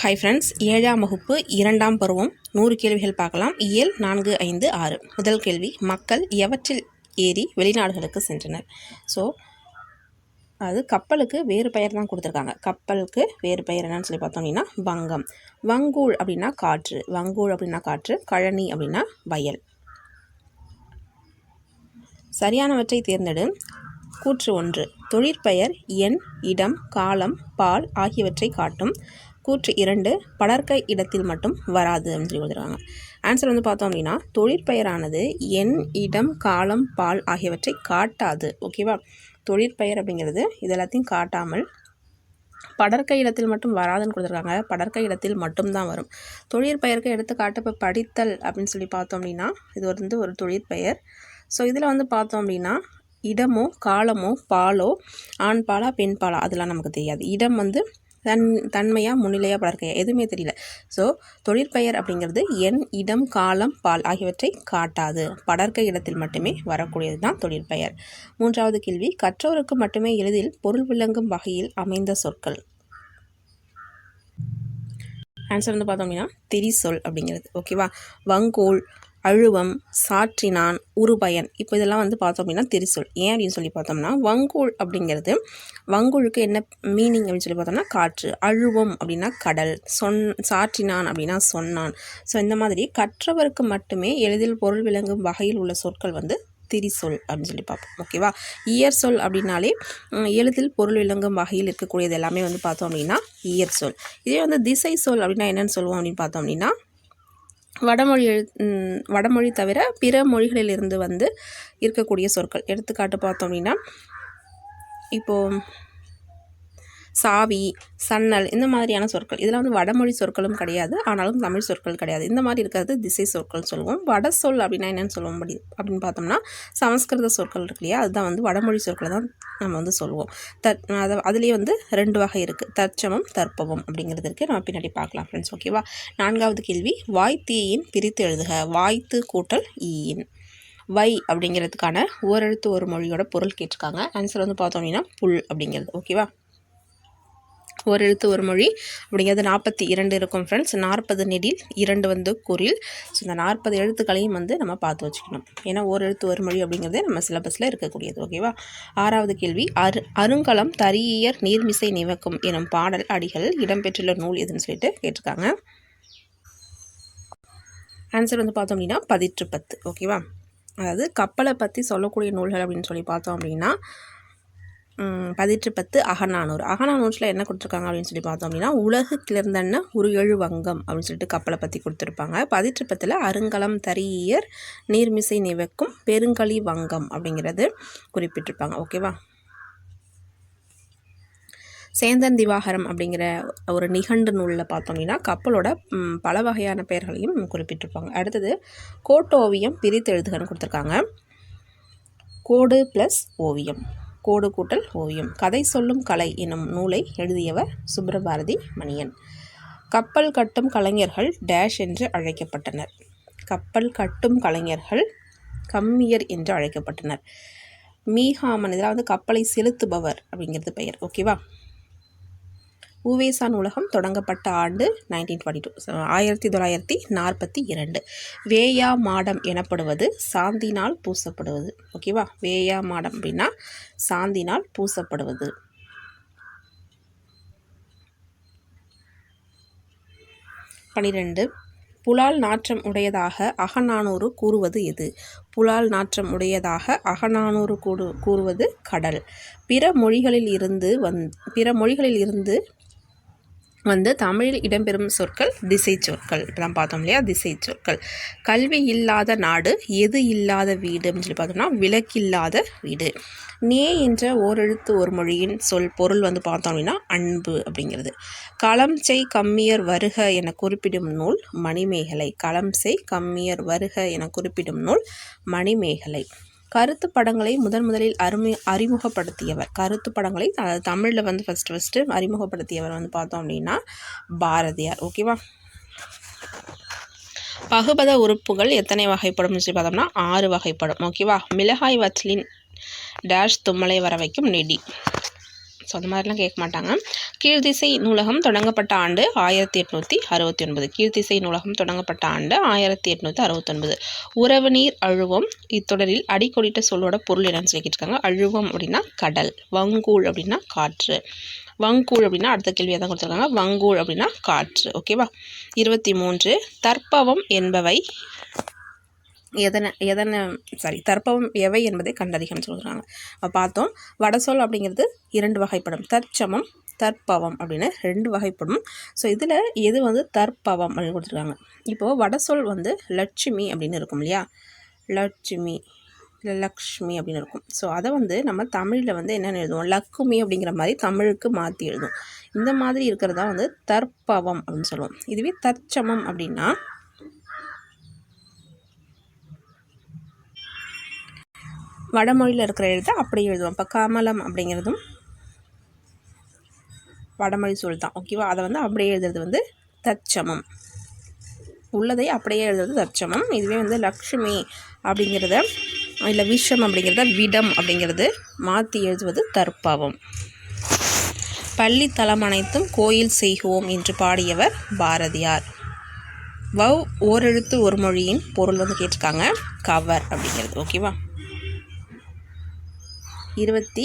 Hi friends ஏழாம் வகுப்பு இரண்டாம் பருவம் நூறு கேள்விகள் பார்க்கலாம். இயல் நான்கு ஐந்து ஆறு. முதல் கேள்வி மக்கள் எவற்றில் ஏறி வெளிநாடுகளுக்கு சென்றனர்? ஸோ அது கப்பலுக்கு வேறு பெயர் தான் கொடுத்துருக்காங்க. கப்பலுக்கு வேறு பெயர் என்னன்னு சொல்லி பார்த்தோம் அப்படின்னா வங்கம். வங்கூழ் அப்படின்னா காற்று. வங்கூழ் அப்படின்னா காற்று கழனி அப்படின்னா வயல். சரியானவற்றை தேர்ந்தெடு. கூற்று ஒன்று தொழிற்பெயர் எண் இடம் காலம் பால் ஆகியவற்றை காட்டும். கூற்று இரண்டு படர்க்க இடத்தில் மட்டும் வராது அப்படின்னு சொல்லி கொடுத்துருக்காங்க ஆன்சர் வந்து பார்த்தோம் அப்படின்னா தொழிற்பெயரானது எண் இடம் காலம் பால் ஆகியவற்றை காட்டாது. ஓகேவா தொழிற்பெயர் அப்படிங்கிறது இது எல்லாத்தையும் காட்டாமல் படர்க்கை இடத்தில் மட்டும் வராதுன்னு கொடுத்துருக்காங்க. படர்க்கை இடத்தில் மட்டும்தான் வரும். தொழிற்பெயருக்கு எடுத்துக்காட்டு இப்போ படித்தல் அப்படின்னு சொல்லி பார்த்தோம் அப்படின்னா இது வந்து ஒரு தொழிற்பெயர். ஸோ இதில் வந்து பார்த்தோம் அப்படின்னா இடமோ காலமோ பாலோ ஆண் பாலா பெண் பாலா அதெல்லாம் நமக்கு தெரியாது. இடம் வந்து தன் தன்மையாக முன்னிலையாக படர்க்கையா எதுவுமே தெரியல. ஸோ தொழிற்பெயர் அப்படிங்கிறது எண் இடம் காலம் பால் ஆகியவற்றை காட்டாது. படர்க்கை இடத்தில் மட்டுமே வரக்கூடியது தான் தொழிற்பெயர் மூன்றாவது கேள்வி கற்றோருக்கு மட்டுமே எளிதில் பொருள் விளங்கும் வகையில் அமைந்த சொற்கள். ஆன்சர் வந்து பார்த்தோம் அப்படின்னா திரிசொல் அப்படிங்கிறது. ஓகேவா வங்கோல் அழுவம் சாற்றினான் உருபயன். இப்போ இதெல்லாம் வந்து பார்த்தோம் அப்படின்னா திரிசொல் ஏன் அப்படின்னு சொல்லி பார்த்தோம்னா வங்கூழ் அப்படிங்கிறது வங்கூழுக்கு என்ன மீனிங் அப்படின்னு சொல்லி பார்த்தோம்னா காற்று. அழுவம் அப்படின்னா கடல். சொன் சாற்றினான் அப்படின்னா சொன்னான். ஸோ இந்த மாதிரி கற்றவருக்கு மட்டுமே எளிதில் பொருள் விளங்கும் வகையில் உள்ள சொற்கள் வந்து திரிசொல் அப்படின்னு சொல்லி பார்ப்போம். ஓகேவா இயர் சொல் அப்படின்னாலே எளிதில் பொருள் விளங்கும் வகையில் இருக்கக்கூடியது எல்லாமே வந்து பார்த்தோம் அப்படின்னா இயர் சொல் இதே வந்து திசை சொல் அப்படின்னா என்னென்னு சொல்லுவோம் அப்படின்னு பார்த்தோம் அப்படின்னா வடமொழி எழு வடமொழி தவிர பிற மொழிகளிலிருந்து வந்து இருக்கக்கூடிய சொற்கள். எடுத்துக்காட்டு பார்த்தோம் அப்படின்னா இப்போது சாவி சன்னல் இந்த மாதிரியான சொற்கள். இதெல்லாம் வந்து வடமொழி சொற்களும் கிடையாது. ஆனாலும் தமிழ் சொற்கள் கிடையாது. இந்த மாதிரி இருக்கிறது திசை சொற்கள் சொல்லுவோம். வட சொல் அப்படின்னா என்னென்னு சொல்லுவோம் அப்படி அப்படின்னு பார்த்தோம்னா சமஸ்கிருத சொற்கள் இருக்கு இல்லையா? அதுதான் வந்து வடமொழி சொற்களை தான் நம்ம வந்து சொல்லுவோம். தற் அதை அதுலேயே வந்து ரெண்டு வகை இருக்குது தற்சமம் தற்பவம் அப்படிங்கிறது இருக்குது நம்ம பின்னாடி பார்க்கலாம் ஃப்ரெண்ட்ஸ் ஓகேவா நான்காவது கேள்வி. வாய்த்தீயின் பிரித்து எழுதுக. வாய்த்து கூட்டல் ஈயின். வை அப்படிங்கிறதுக்கான ஓரெழுத்து ஒரு மொழியோட பொருள் கேட்டிருக்காங்க. ஆன்சர் வந்து பார்த்தோம் அப்படின்னா புல் அப்படிங்கிறது. ஓகேவா ஒரு எழுத்து ஒரு மொழி. அப்படிங்கிறது நாற்பத்தி இரண்டு இருக்கும் ஃப்ரெண்ட்ஸ் நாற்பது நெடில் இரண்டு வந்து குரில். ஸோ இந்த நாற்பது எழுத்துக்களையும் வந்து நம்ம பார்த்து வச்சுக்கணும். ஏன்னா ஒரு எழுத்து ஒரு மொழி அப்படிங்கிறதே நம்ம சிலபஸில் இருக்கக்கூடியது ஓகேவா ஆறாவது கேள்வி அரு அருங்கலம் தரியர் நீர்மிசை நிவக்கும் எனும் பாடல் அடிகள் இடம்பெற்றுள்ள நூல் எதுன்னு சொல்லிட்டு கேட்டிருக்காங்க. ஆன்சர் வந்து பார்த்தோம் அப்படின்னா பதிற்று பத்து ஓகேவா அதாவது கப்பலை பற்றி சொல்லக்கூடிய நூல்கள் அப்படின்னு சொல்லி பார்த்தோம் அப்படின்னா பதிற்று பத்து அகநானூறு. அகநானூற்றில் என்ன கொடுத்துருக்காங்க அப்படின்னு சொல்லி பார்த்தோம் அப்படின்னா உலகு கிளர்ந்தன்ன ஒரு எழு வங்கம் அப்படின்னு சொல்லிட்டு கப்பலை பற்றி கொடுத்துருப்பாங்க. பதிற்று பத்தில் அருங்கலம் தரியர் நீர்மிசை நிவக்கும் பெருங்களி வங்கம் அப்படிங்கிறது குறிப்பிட்டிருப்பாங்க. ஓகேவா சேந்தன் திவாகரம் அப்படிங்கிற ஒரு நிகண்டு நூலில் பார்த்தோம் அப்படின்னா கப்பலோட பல வகையான பெயர்களையும் குறிப்பிட்டிருப்பாங்க. அடுத்தது கோட்டோவியம் பிரித்தெழுதுகன்னு கொடுத்துருக்காங்க. கோடு ப்ளஸ் ஓவியம். கோடு கூட்டல் ஓவியம். கதை சொல்லும் கலை எனும் நூலை எழுதியவர் சுப்ரபாரதி மணியன். கப்பல் கட்டும் கலைஞர்கள் டேஷ் என்று அழைக்கப்பட்டனர். கப்பல் கட்டும் கலைஞர்கள் கம்மியர் என்று அழைக்கப்பட்டனர். மீஹாமன் இதெல்லாம் வந்து கப்பலை செலுத்துபவர் அப்படிங்கிறது பெயர். ஓகேவா? ஊவேசான் நூலகம் தொடங்கப்பட்ட ஆண்டு நைன்டீன் டுவெண்ட்டி டூ ஆயிரத்தி தொள்ளாயிரத்தி நாற்பத்தி இரண்டு. வேயா மாடம் எனப்படுவது சாந்தினால் பூசப்படுவது. ஓகேவா வேயா மாடம் அப்படின்னா சாந்தினால் பூசப்படுவது. பனிரெண்டு புலால் நாற்றம் உடையதாக அகநானூறு கூறுவது எது? புலால் நாற்றம் உடையதாக அகநானூறு கூடு கூறுவது கடல். பிற மொழிகளில் இருந்து வந் பிற மொழிகளில் இருந்து வந்து தமிழில் இடம்பெறும் சொற்கள் திசை சொற்கள் இப்போதான் பார்த்தோம் இல்லையா? திசை சொற்கள் கல்வி இல்லாத நாடு எது இல்லாத வீடு அப்படின்னு சொல்லி பார்த்தோம்னா விலக்கில்லாத வீடு. நே என்ற ஓரெழுத்து ஒரு மொழியின் சொல் பொருள் வந்து பார்த்தோம் அப்படின்னா அன்பு அப்படிங்கிறது. களம் செய் கம்மியர் வருக என குறிப்பிடும் நூல் மணிமேகலை. களம் செய் கம்மியர் வருக என குறிப்பிடும் நூல் மணிமேகலை. கருத்து படங்களை முதன் முதலில் அருமை அறிமுகப்படுத்தியவர். கருத்து படங்களை தமிழில் வந்து ஃபஸ்ட்டு ஃபஸ்ட்டு அறிமுகப்படுத்தியவர் வந்து பார்த்தோம் அப்படின்னா பாரதியார். ஓகேவா பகுபத உறுப்புகள் எத்தனை வகைப்படும் சொல்லி பார்த்தோம்னா ஆறு வகைப்படும். ஓகேவா மிளகாய் வச்சலின் டேஷ் தும்மலை வர வைக்கும் நெடி. ஸோ அந்த மாதிரிலாம் கேட்க மாட்டாங்க கீழ்த்திசை நூலகம் தொடங்கப்பட்ட ஆண்டு ஆயிரத்தி எட்நூற்றி அறுபத்தி ஒன்பது. கீழ்த்திசை நூலகம் தொடங்கப்பட்ட ஆண்டு ஆயிரத்தி எட்நூற்றி அறுபத்தொன்பது உறவு நீர் அழுவம் இத்தொடரில் அடிக்கொடிட்ட சொல்லோட பொருள் என்னன்னு சொல்லிக்கிட்டு இருக்காங்க அழுவம் அப்படின்னா கடல் வங்கூழ் அப்படின்னா காற்று. வங்கூழ் அப்படின்னா அடுத்த கேள்வியாக தான் கொடுத்துருக்காங்க. வங்கூழ் அப்படின்னா காற்று ஓகேவா இருபத்தி மூன்று தற்பவம் என்பவை எதனை எதனை சாரி தற்பவம் எவை என்பதை கண்டறிகன்னு சொல்கிறாங்க அப்போ பார்த்தோம் வடசொல் அப்படிங்கிறது இரண்டு வகைப்படும். தற்சமம் தற்பவம் அப்படின்னு ரெண்டு வகைப்படும். ஸோ இதில் எது வந்து தற்பவம் அப்படின்னு கொடுத்துருக்காங்க. இப்போது வடசொல் வந்து லட்சுமி அப்படின்னு இருக்கும் இல்லையா? லட்சுமி இல்லை லக்ஷ்மி அப்படின்னு இருக்கும். ஸோ அதை வந்து நம்ம தமிழில் வந்து என்னென்னு எழுதுவோம்? லக்குமி அப்படிங்கிற மாதிரி தமிழுக்கு மாற்றி எழுதும் இந்த மாதிரி இருக்கிறதா வந்து தற்பவம் அப்படின்னு சொல்லுவோம். இதுவே தற்சமம் அப்படின்னா வடமொழியில் இருக்கிற எழுத்தை அப்படியே எழுதுவோம். இப்போ கமலம் அப்படிங்கிறதும் வடமொழி சொல் தான். ஓகேவா அதை வந்து அப்படியே எழுதுறது வந்து தச்சமம் உள்ளதை அப்படியே எழுதுறது தச்சமம் இதுவே வந்து லக்ஷ்மி அப்படிங்கிறத இல்லை விஷம் அப்படிங்கிறத விடம் அப்படிங்கிறது மாற்றி எழுதுவது தற்பாவம். பள்ளி தலம் அனைத்தும் கோயில் செய்குவோம் என்று பாடியவர் பாரதியார். வவ் ஓரெழுத்து ஒரு மொழியின் பொருள் வந்து கேட்டிருக்காங்க கவர் அப்படிங்கிறது. ஓகேவா இருபத்தி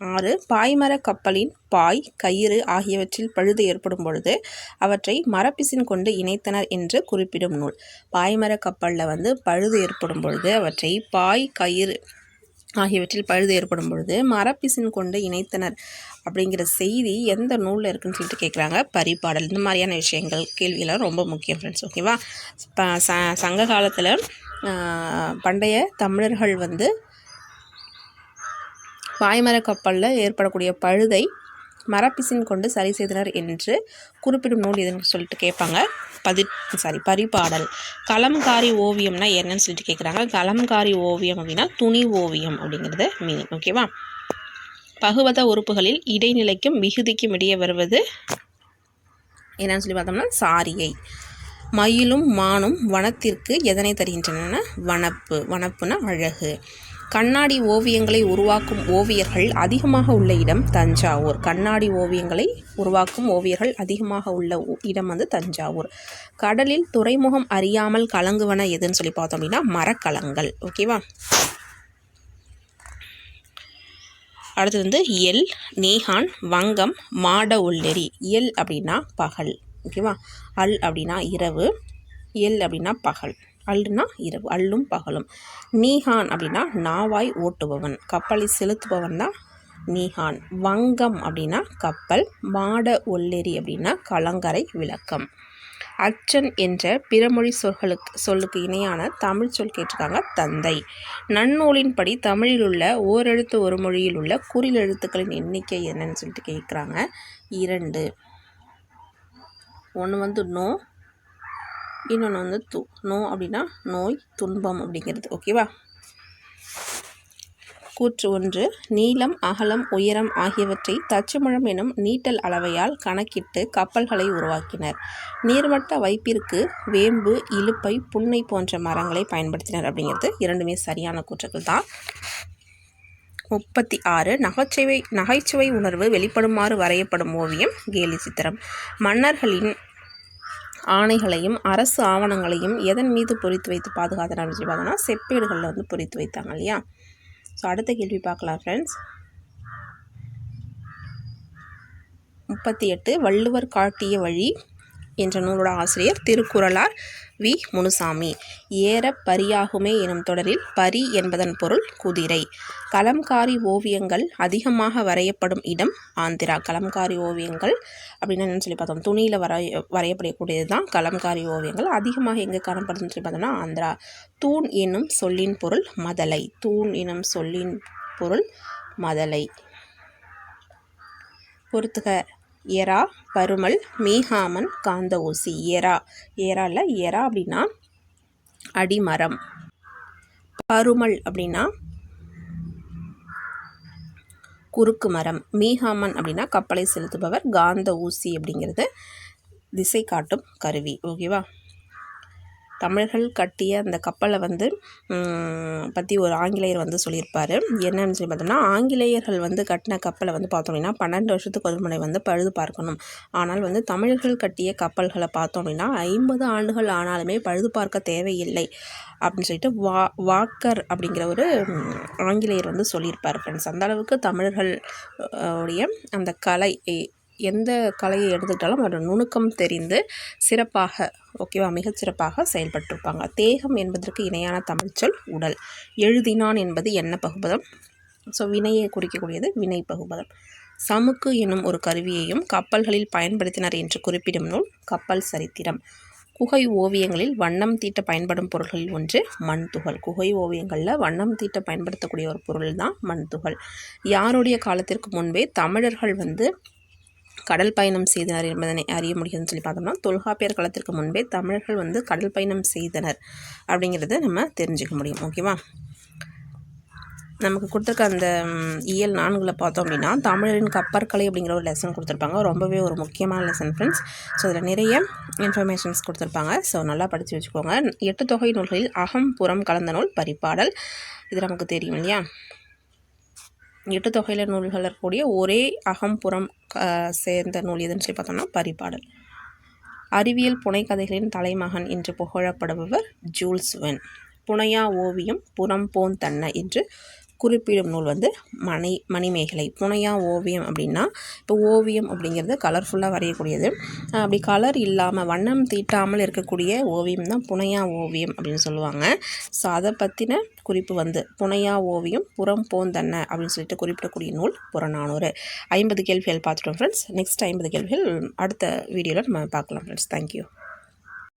ஆறு பாய்மர கப்பலின் பாய் கயிறு ஆகியவற்றில் பழுது ஏற்படும் பொழுது அவற்றை மரப்பிசின் கொண்டு இணைத்தனர் என்று குறிப்பிடும் நூல். பாய்மர கப்பலில் வந்து பழுது ஏற்படும் பொழுது அவற்றை பாய் கயிறு ஆகியவற்றில் பழுது ஏற்படும் பொழுது மரப்பிசின் கொண்டு இணைத்தனர் அப்படிங்கிற செய்தி எந்த நூலில் இருக்குன்னு சொல்லிட்டு கேட்குறாங்க பரிபாடல் இந்த மாதிரியான விஷயங்கள் கேள்வியெல்லாம் ரொம்ப முக்கியம் ஃப்ரெண்ட்ஸ் ஓகேவா சங்க காலத்தில் பண்டைய தமிழர்கள் வந்து பாய்மர கப்பலில் ஏற்படக்கூடிய பழுதை மரப்பிசின் கொண்டு சரி செய்தனர் என்று குறிப்பிடும் நூல் எதுன்னு சொல்லிட்டு கேட்பாங்க. பதி சாரி பரிபாடல். கலம்காரி ஓவியம்னா என்னன்னு சொல்லிட்டு கேட்குறாங்க கலம்காரி ஓவியம் அப்படின்னா துணி ஓவியம் அப்படிங்கிறது மீனிங் ஓகேவா பகுவத உறுப்புகளில் இடைநிலைக்கும் மிகுதிக்கும் இடையே வருவது என்னன்னு சொல்லி பார்த்தோம்னா சாரியை. மயிலும் மானும் வனத்திற்கு எதனை தருகின்றன வனப்பு. வனப்புனா அழகு. கண்ணாடி ஓவியங்களை உருவாக்கும் ஓவியர்கள் அதிகமாக உள்ள இடம் தஞ்சாவூர். கண்ணாடி ஓவியங்களை உருவாக்கும் ஓவியர்கள் அதிகமாக உள்ள இடம் வந்து தஞ்சாவூர். கடலில் துறைமுகம் அறியாமல் கலங்குவன எதுன்னு சொல்லி பார்த்தோம் அப்படின்னா மரக்கலங்கள். ஓகேவா அடுத்தது வந்து எல் நேஹான் வங்கம் மாட உள்ளெறி. எல் அப்படின்னா பகல். ஓகேவா? அல் அப்படின்னா இரவு எல் அப்படின்னா பகல் அல்னா இரவு அல்லும் பகலும். நீஹான் அப்படின்னா நாவாய் ஓட்டுபவன் கப்பலை செலுத்துபவன் தான் நீஹான். வங்கம் அப்படின்னா கப்பல் மாட ஒல்லெறி அப்படின்னா கலங்கரை விளக்கம். அச்சன் என்ற பிறமொழி சொற்களுக்கு சொல்லுக்கு இணையான தமிழ் சொல் கேட்டிருக்காங்க தந்தை. நன்னூலின்படி தமிழில் உள்ள ஓரெழுத்து ஒரு மொழியில் உள்ள குறில் எழுத்துக்களின் எண்ணிக்கை என்னன்னு சொல்லிட்டு கேட்குறாங்க. இரண்டு. ஒன்று வந்து நோ இன்னொன்று வந்து து நோ அப்படின்னா நோய் துன்பம் அப்படிங்கிறது. ஓகேவா கூற்று ஒன்று நீளம் அகலம் உயரம் ஆகியவற்றை தச்சுமழம் எனும் நீட்டல் அளவையால் கணக்கிட்டு கப்பல்களை உருவாக்கினர். நீர்மட்ட வைப்பிற்கு வேம்பு இலுப்பை புன்னை போன்ற மரங்களை பயன்படுத்தினர் அப்படிங்கிறது இரண்டுமே சரியான கூற்றுகள் தான். முப்பத்தி ஆறு நகைச்சுவை நகைச்சுவை உணர்வு வெளிப்படுமாறு வரையப்படும் ஓவியம் கேலி சித்திரம். மன்னர்களின் ஆணைகளையும் அரசு ஆவணங்களையும் எதன் மீது பொறித்து வைத்து பாதுகாத்தனர் அப்படின்னு சொல்லி பார்த்தோம்னா செப்பேடுகளில் வந்து பொறித்து வைத்தாங்க இல்லையா? ஸோ அடுத்த கேள்வி பார்க்கலாம் ஃப்ரெண்ட்ஸ் முப்பத்தி எட்டு வள்ளுவர் காட்டிய வழி என்ற நூலோட ஆசிரியர் திருக்குறளார் வி. முனுசாமி. ஏற பரியாகுமே எனும் தொடரில் பரி என்பதன் பொருள் குதிரை. கலம்காரி ஓவியங்கள் அதிகமாக வரையப்படும் இடம் ஆந்திரா. கலம்காரி ஓவியங்கள் அப்படின்னு என்னன்னு சொல்லி பார்த்தோம். துணியில் வரைய வரையப்படக்கூடியது தான் கலம்காரி ஓவியங்கள். அதிகமாக எங்கே காணப்படுதுன்னு சொல்லி பார்த்தோம்னா ஆந்திரா. தூண் என்னும் சொல்லின் பொருள் மதலை. தூண் எனும் சொல்லின் பொருள் மதலை. பொறுத்துக. எரா பருமல் மீகாமன் காந்த ஊசி எரா எரா இல்லை எரா அப்படின்னா அடிமரம். பருமல் அப்படின்னா குறுக்கு மரம். மீகாமன் அப்படின்னா கப்பலை செலுத்துபவர் காந்த ஊசி அப்படிங்கிறது திசை காட்டும் கருவி. ஓகேவா? தமிழர்கள் கட்டிய அந்த கப்பலை வந்து பற்றி ஒரு ஆங்கிலேயர் வந்து சொல்லியிருப்பார். என்னன்னு சொல்லி பார்த்தோம்னா ஆங்கிலேயர்கள் வந்து கட்டின கப்பலை வந்து பார்த்தோம் அப்படின்னா பன்னெண்டு வருஷத்துக்கு ஒரு முறை வந்து பழுது பார்க்கணும். ஆனால் வந்து தமிழர்கள் கட்டிய கப்பல்களை பார்த்தோம் அப்படின்னா ஐம்பது ஆண்டுகள் ஆனாலுமே பழுது பார்க்க தேவையில்லை அப்படின்னு சொல்லிட்டு வா வாக்கர் அப்படிங்கிற ஒரு ஆங்கிலேயர் வந்து சொல்லியிருப்பார் ஃப்ரெண்ட்ஸ் அந்த அளவுக்கு தமிழர்கள் உடைய அந்த கலை எந்த கலையை எடுத்துக்கிட்டாலும் அதோட நுணுக்கம் தெரிந்து சிறப்பாக ஓகேவா மிகச்சிறப்பாக செயல்பட்டிருப்பாங்க. தேகம் என்பதற்கு இணையான தமிழ்ச்சொல் உடல். எழுதினான் என்பது என்ன பகுபதம்? ஸோ வினையை குறிக்கக்கூடியது வினை பகுபதம். சமுக்கு என்னும் ஒரு கருவியையும் கப்பல்களில் பயன்படுத்தினர் என்று குறிப்பிடும் நூல் கப்பல் சரித்திரம். குகை ஓவியங்களில் வண்ணம் தீட்ட பயன்படும் பொருள்களில் ஒன்று மண் துகள். குகை ஓவியங்களில் வண்ணம் தீட்ட பயன்படுத்தக்கூடிய ஒரு பொருள் தான் மண் துகள். யாருடைய காலத்திற்கு முன்பே தமிழர்கள் வந்து கடல் பயணம் செய்தனர் என்பதனை அறிய முடியும்னு சொல்லி பார்த்தோம்னா தொல்காப்பியர் காலத்திற்கு முன்பே தமிழர்கள் வந்து கடல் பயணம் செய்தனர் அப்படிங்கிறத நம்ம தெரிஞ்சுக்க முடியும் ஓகேவா? நமக்கு கொடுத்துருக்க அந்த இயல் நான்கில் பார்த்தோம் அப்படின்னா தமிழரின் கப்பற்கலை அப்படிங்கிற ஒரு லெசன் கொடுத்துருப்பாங்க. ரொம்பவே ஒரு முக்கியமான லெசன் ஃப்ரெண்ட்ஸ் ஸோ அதில் நிறைய இன்ஃபர்மேஷன்ஸ் கொடுத்துருப்பாங்க. ஸோ நல்லா படித்து வச்சுக்கோங்க. எட்டு தொகை நூல்களில் அகம் புறம் கலந்த நூல் பரிப்பாடல். இது நமக்கு தெரியும் இல்லையா? எட்டு தொகையில நூல்கள் இருக்கக்கூடிய ஒரே அகம்புறம் சேர்ந்த நூல் எதுன்னு சொல்லி பார்த்தோம்னா பரிபாடல் அறிவியல் புனைக்கதைகளின் தலைமகன் என்று புகழப்படுபவர் ஜூல்ஸ் வென். புனையா ஓவியம் புறம் போன் என்று குறிப்பிடும் நூல் வந்து மணி மணிமேகலை புனையா ஓவியம் அப்படின்னா இப்போ ஓவியம் அப்படிங்கிறது கலர்ஃபுல்லாக வரையக்கூடியது. அப்படி கலர் இல்லாமல் வண்ணம் தீட்டாமல் இருக்கக்கூடிய ஓவியம் தான் புனையா ஓவியம் அப்படின்னு சொல்லுவாங்க. ஸோ அதை பற்றின குறிப்பு வந்து புனையா ஓவியம் புறம் போந்தன்ன அப்படின்னு சொல்லிட்டு குறிப்பிடக்கூடிய நூல் புறநானூறு. ஐம்பது கேள்விகள் பார்த்துட்டோம் ஃப்ரெண்ட்ஸ் நெக்ஸ்ட் ஐம்பது கேள்விகள் அடுத்த வீடியோவில் நம்ம பார்க்கலாம் ஃப்ரெண்ட்ஸ் தேங்க்யூ